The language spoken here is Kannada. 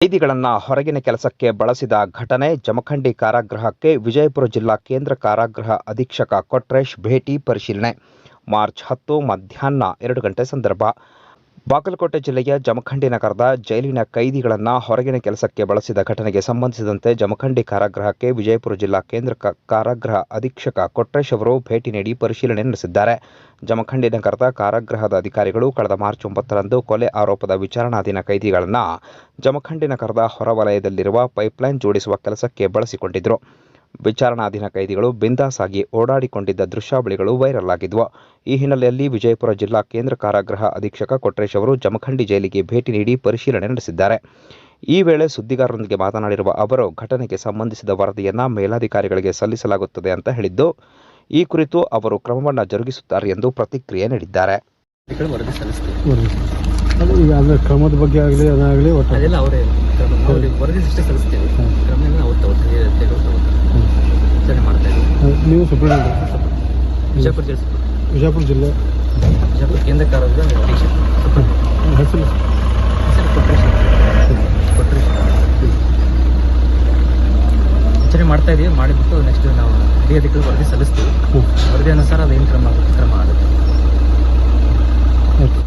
ಕೈದಿಗಳನ್ನು ಹೊರಗಿನ ಕೆಲಸಕ್ಕೆ ಬಳಸಿದ ಘಟನೆ ಜಮಖಂಡಿ ಕಾರಾಗೃಹಕ್ಕೆ ವಿಜಯಪುರ ಜಿಲ್ಲಾ ಕೇಂದ್ರ ಕಾರಾಗೃಹ ಅಧೀಕ್ಷಕ ಕೊಟ್ರೇಶ್ ಭೇಟಿ ಪರಿಶೀಲನೆ. ಮಾರ್ಚ್ ಹತ್ತು ಮಧ್ಯಾಹ್ನ ಎರಡು ಗಂಟೆ ಸಂದರ್ಭ. ಬಾಗಲಕೋಟೆ ಜಿಲ್ಲೆಯ ಜಮಖಂಡಿ ನಗರದ ಜೈಲಿನ ಕೈದಿಗಳನ್ನು ಹೊರಗಿನ ಕೆಲಸಕ್ಕೆ ಬಳಸಿದ ಘಟನೆಗೆ ಸಂಬಂಧಿಸಿದಂತೆ ಜಮಖಂಡಿ ಕಾರಾಗೃಹಕ್ಕೆ ವಿಜಯಪುರ ಜಿಲ್ಲಾ ಕೇಂದ್ರ ಕಾರಾಗೃಹ ಅಧೀಕ್ಷಕ ಕೊಟ್ರೇಶ್ ಅವರು ಭೇಟಿ ನೀಡಿ ಪರಿಶೀಲನೆ ನಡೆಸಿದ್ದಾರೆ. ಜಮಖಂಡಿ ನಗರದ ಕಾರಾಗೃಹದ ಅಧಿಕಾರಿಗಳು ಕಳೆದ ಮಾರ್ಚ್ ಒಂಬತ್ತರಂದು ಕೊಲೆ ಆರೋಪದ ವಿಚಾರಣಾಧೀನ ಕೈದಿಗಳನ್ನು ಜಮಖಂಡಿ ನಗರದ ಹೊರವಲಯದಲ್ಲಿರುವ ಪೈಪ್ಲೈನ್ ಜೋಡಿಸುವ ಕೆಲಸಕ್ಕೆ ಬಳಸಿಕೊಂಡಿದ್ದರು ವಿಚಾರಣಾಧೀನ ಕೈದಿಗಳು ಬಿಂದಾಸ್ ಆಗಿ ಓಡಾಡಿಕೊಂಡಿದ್ದ ದೃಶ್ಯಾವಳಿಗಳು ವೈರಲ್ ಆಗಿದ್ವು. ಈ ಹಿನ್ನೆಲೆಯಲ್ಲಿ ವಿಜಯಪುರ ಜಿಲ್ಲಾ ಕೇಂದ್ರ ಕಾರಾಗೃಹ ಅಧೀಕ್ಷಕ ಕೊಟ್ರೇಶ್ ಅವರು ಜಮಖಂಡಿ ಜೈಲಿಗೆ ಭೇಟಿ ನೀಡಿ ಪರಿಶೀಲನೆ ನಡೆಸಿದ್ದಾರೆ. ಈ ವೇಳೆ ಸುದ್ದಿಗಾರರೊಂದಿಗೆ ಮಾತನಾಡಿರುವ ಅವರು ಘಟನೆಗೆ ಸಂಬಂಧಿಸಿದ ವರದಿಯನ್ನು ಮೇಲಾಧಿಕಾರಿಗಳಿಗೆ ಸಲ್ಲಿಸಲಾಗುತ್ತದೆ ಅಂತ ಹೇಳಿದ್ದು ಈ ಕುರಿತು ಅವರು ಕ್ರಮವನ್ನು ಜರುಗಿಸುತ್ತಾರೆ ಎಂದು ಪ್ರತಿಕ್ರಿಯೆ ನೀಡಿದ್ದಾರೆ. ಕ್ರಮದ ಬಗ್ಗೆ ಆಗಲಿ ನೀವು ಸುಪ್ರೀಂಟೆಂಡೆಂಟ್ ಬಿಜಾಪುರ ಜಿಲ್ಲೆ ವಿಜಯಪುರ ಜಿಲ್ಲೆ. ಬಿಜಾಪುರ ಕೇಂದ್ರ ಅಧೀಕ್ಷಕ ಹೆಸರು? ಹೆಸರು ಕೊಟ್ರೇಶ್. ಕೊಟ್ರೇಶ್. ವಿಚಾರಣೆ ಮಾಡ್ತಾ ಇದೀವಿ. ಮಾಡಿಬಿಟ್ಟು ನೆಕ್ಸ್ಟ್ ನಾವು ಹಿರಿಯ ಅಧಿಕಾರಿ ವರದಿ ಸಲ್ಲಿಸ್ತೀವಿ. ವರದಿ ಅನುಸಾರ ಅದೇನು ಕ್ರಮ ಆಗುತ್ತೆ ಕ್ರಮ ಆಗುತ್ತೆ.